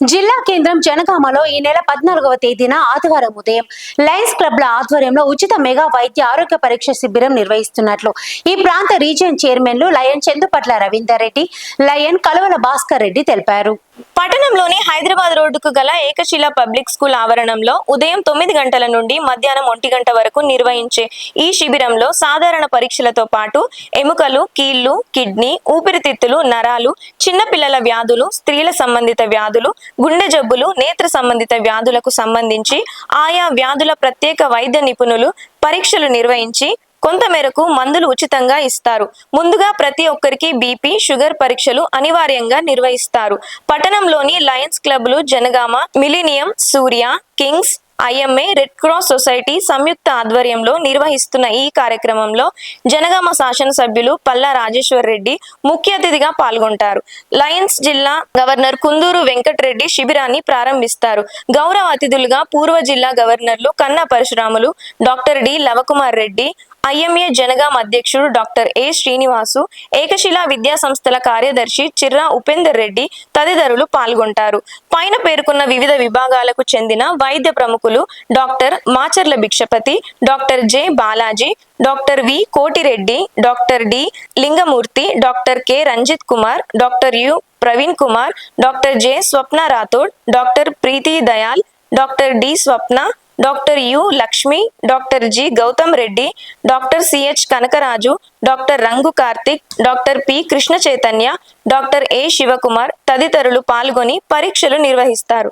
జిల్లా కేంద్రం జనగామలో ఈ నెల పద్నాలుగవ తేదీన ఆదివారం ఉదయం లయన్స్ క్లబ్ల ఆధ్వర్యంలో ఉచిత మెగా వైద్య ఆరోగ్య పరీక్ష శిబిరం నిర్వహిస్తున్నట్లు ఈ ప్రాంత రీజియన్ చైర్మన్లు లయన్ చందుపట్ల రవీందర్ రెడ్డి లయన్ కలవల భాస్కర్ రెడ్డి తెలిపారు. పట్టణంలోని హైదరాబాద్ రోడ్డుకు గల ఏకశిల పబ్లిక్ స్కూల్ ఆవరణంలో ఉదయం తొమ్మిది గంటల నుండి మధ్యాహ్నం ఒంటి గంట వరకు నిర్వహించే ఈ శిబిరంలో సాధారణ పరీక్షలతో పాటు ఎముకలు కీళ్ళు కిడ్నీ ఊపిరితిత్తులు నరాలు చిన్నపిల్లల వ్యాధులు స్త్రీల సంబంధిత వ్యాధులు గుండె జబ్బులు నేత్ర సంబంధిత వ్యాధులకు సంబంధించి ఆయా వ్యాధుల ప్రత్యేక వైద్య నిపుణులు పరీక్షలు నిర్వహించి కొంతమేరకు మందులు ఉచితంగా ఇస్తారు. ముందుగా ప్రతి ఒక్కరికి బీపీ షుగర్ పరీక్షలు అనివార్యంగా నిర్వహిస్తారు. పట్టణంలోని lions క్లబ్లు Jangaon millennium Surya kings IMA red cross society సంయుక్త ఆధ్వర్యంలో నిర్వహిస్తున్న ఈ కార్యక్రమంలో జనగామ శాసనసభ్యులు పల్లా రాజేశ్వర్ రెడ్డి ముఖ్య అతిథిగా పాల్గొంటారు. లయన్స్ జిల్లా గవర్నర్ కుందూరు వెంకటరెడ్డి శిబిరాన్ని ప్రారంభిస్తారు. గౌరవ అతిథులుగా పూర్వ జిల్లా గవర్నర్లు Kanna Parasuramulu doctor D Lavakumar Reddy IMA Jangaon అధ్యక్షుడు డాక్టర్ ఏ శ్రీనివాసు ఏకశిలా విద్యా సంస్థల కార్యదర్శి చిర్రా ఉపేందర్ రెడ్డి తదితరులు పాల్గొంటారు. పైన పేర్కొన్న వివిధ విభాగాలకు చెందిన వైద్య ప్రముఖులు doctor Macharla Bhikshapathi doctor J Balaji doctor V Kotireddy doctor D Lingamurthy doctor K Ranjith Kumar doctor U Praveen Kumar doctor J Swapna Rathod doctor Preethi Dayal doctor D Swapna doctor U Lakshmi doctor G Goutham Reddy doctor C H Kanakaraju doctor Rangu Karthik doctor P Krishna Chaitanya doctor A Sivakumar తదితరులు పాల్గొని పరీక్షలు నిర్వహిస్తారు.